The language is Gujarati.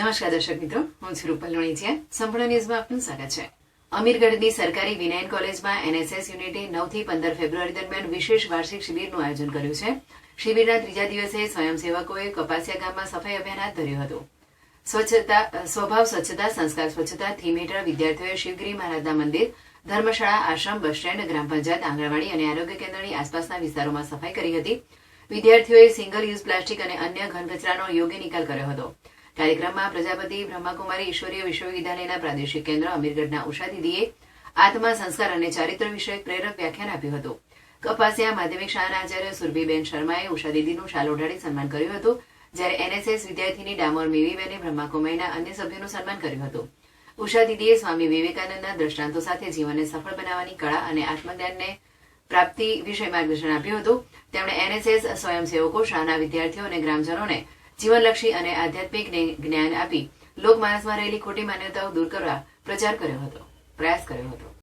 નમસ્કાર દર્શક મિત્રો, હું છું રૂપલ લોણીચિયા. સંપૂર્ણ ન્યૂઝમાં આપનું સ્વાગત છે. અમીરગઢની સરકારી વિનયન કોલેજમાં એનએસએસ યુનિટે નવથી પંદર ફેબ્રુઆરી દરમિયાન વિશેષ વાર્ષિક શિબિરનું આયોજન કર્યું છે. શિબિરના ત્રીજા દિવસે સ્વયંસેવકોએ કપાસિયા ગામમાં સફાઈ અભિયાન હાથ ધર્યું હતું. સ્વચ્છતા સ્વભાવ સ્વચ્છતા, સંસ્કાર સ્વચ્છતા, થીમ હેઠળ વિદ્યાર્થીઓએ શિવગીરી મહારાજના મંદિર, ધર્મશાળા, આશ્રમ, બસ સ્ટેન્ડ, ગ્રામ પંચાયત, આંગણવાડી અને આરોગ્ય કેન્દ્રની આસપાસના વિસ્તારોમાં સફાઈ કરી હતી. વિદ્યાર્થીઓએ સિંગલ યુઝ પ્લાસ્ટિક અને અન્ય ઘન કચરાનો યોગ્ય નિકાલ કર્યો હતો. કાર્યક્રમમાં પ્રજાપતિ બ્રહ્માકુમારી ઈશ્વરીય વિશ્વવિદ્યાલયના પ્રાદેશિક કેન્દ્ર અમીરગઢના ઉષા આત્મા, સંસ્કાર અને ચારિત્ર વિષયક પ્રેરક વ્યાખ્યાન આપ્યું હતું. કપાસિયા માધ્યમિક શાળાના આચાર્ય સુરભીબેન શર્માએ ઉષા દીદીનું શાલ ઓઢાડી સન્માન કર્યું હતું, જ્યારે એનએસએસ વિદ્યાર્થીની ડામોર મેવીબેને બ્રહ્માકુમારીના અન્ય સભ્યોનું સન્માન કર્યું હતું. ઉષા દીદીએ સ્વામી વિવેકાનંદના દ્રષ્ટાંતો સાથે જીવનને સફળ બનાવવાની કળા અને આત્મજ્ઞાનને પ્રાપ્તિ વિશે માર્ગદર્શન આપ્યું હતું. તેમણે એનએસએસ સ્વયંસેવકો, શાળાના વિદ્યાર્થીઓ અને ગ્રામજનોને જીવનલક્ષી અને આધ્યાત્મિક જ્ઞાન આપી લોકમાનસમાં રહેલી ખોટી માન્યતાઓ દૂર કરવા પ્રચાર કર્યો હતો, પ્રયાસ કર્યો હતો.